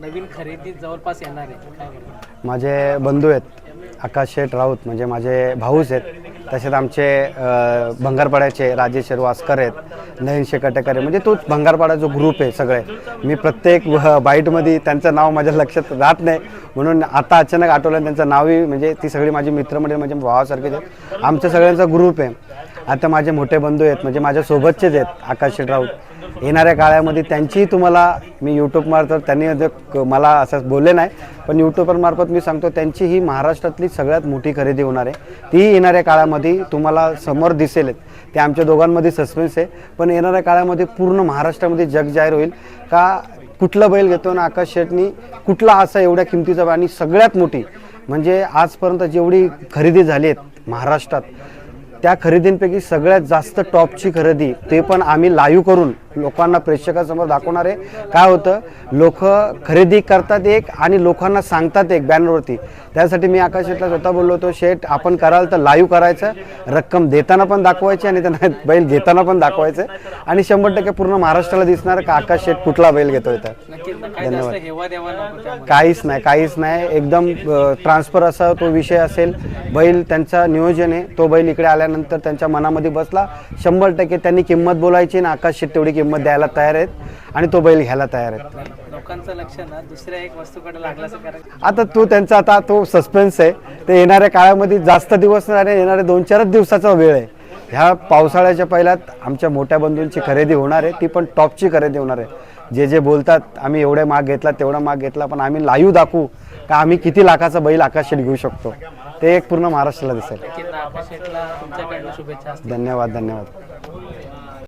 नवीन खरेदी जवळपास येणार आहे. माझे बंधू आहेत आकाश शेठ राऊत म्हणजे माझे भाऊच आहेत. तसेच आमचे भंगारपाड्याचे राजेश वास्कर आहेत नयन शेकटेकर आहे म्हणजे तोच भंगारपाडा जो ग्रुप आहे सगळे. मी प्रत्येक व- बाईटमध्ये त्यांचं नाव माझ्या लक्षात राहत नाही. म्हणून आता अचानक आठवलं त्यांचं नावही म्हणजे ती सगळी माझी मित्रमंडळी म्हणजे भावासारखेच आहेत. आमच्या सगळ्यांचा ग्रुप आहे. आता माझे मोठे बंधू आहेत म्हणजे माझ्या सोबतचेच आहेत आकाश शेठ राऊत. येणाऱ्या काळामध्ये त्यांचीही तुम्हाला मी यूट्यूबमार्फत त्यांनी मला असं बोलले नाही पण यूट्यूबरमार्फत मी सांगतो त्यांची ही महाराष्ट्रातली सगळ्यात मोठी खरेदी होणार आहे. ती येणाऱ्या काळामध्ये तुम्हाला समोर दिसेल. ते आमच्या दोघांमध्ये सस्पेन्स आहे. पण येणाऱ्या काळामध्ये पूर्ण महाराष्ट्रामध्ये जग जाहीर होईल. का कुठला बैल घेतो ना आकाश शेटनी कुठला असा एवढ्या किमतीचा आणि सगळ्यात मोठी म्हणजे आजपर्यंत जेवढी खरेदी झाली आहेत महाराष्ट्रात त्या खरेदींपैकी सगळ्यात जास्त टॉपची खरेदी ते पण आम्ही लाईव्ह करून लोकांना प्रेक्षकांसमोर दाखवणार. आहे काय होतं? लोक खरेदी करतात एक आणि लोकांना सांगतात एक बॅनरवरती. त्यासाठी मी आकाश शेटला स्वतः बोललो होतो शेट आपण कराल तर लाईव्ह करायचं. रक्कम देताना पण दाखवायची आणि त्यांना बैल घेताना पण दाखवायचं. आणि शंभर टक्के पूर्ण महाराष्ट्राला दिसणार का आकाश शेट कुठला बैल घेतोय तर त्यामध्ये काहीच नाही काहीच नाही. एकदम ट्रान्सफर असा तो विषय असेल. बैल त्यांचा नियोजन आहे. तो बैल इकडे आल्यानंतर त्यांच्या मनामध्ये बसला. शंभर टक्के त्यांनी किंमत बोलायची ना आकाश शेट तेवढी किंमत द्यायला तयार आहेत आणि तो बैल घ्यायला तयार आहेत. लोकांचं लक्ष ना दुसऱ्या एक वस्तूकडे लागलं असं कारण आता तो त्यांचा आता तो सस्पेन्स आहे. ते येणाऱ्या काळामध्ये जास्त दिवस नाही येणाऱ्या दोन चारच दिवसाचा वेळ आहे. ह्या पावसाळ्याच्या पहिल्यात आमच्या मोठ्या बंधूंची खरेदी होणार आहे. ती पण टॉपची खरेदी होणार आहे. जे जे बोलतात आम्ही एवढे माग घेतला तेवढा माग घेतला पण आम्ही लाईव्ह दाखवू का? आम्ही किती लाखाचा बैल आकाशात घेऊ शकतो? ते एक पूर्ण महाराष्ट्राला दिसेल. नक्कीच. ना आकाश शेटला तुमच्याकडनं शुभेच्छा असतील. धन्यवाद धन्यवाद.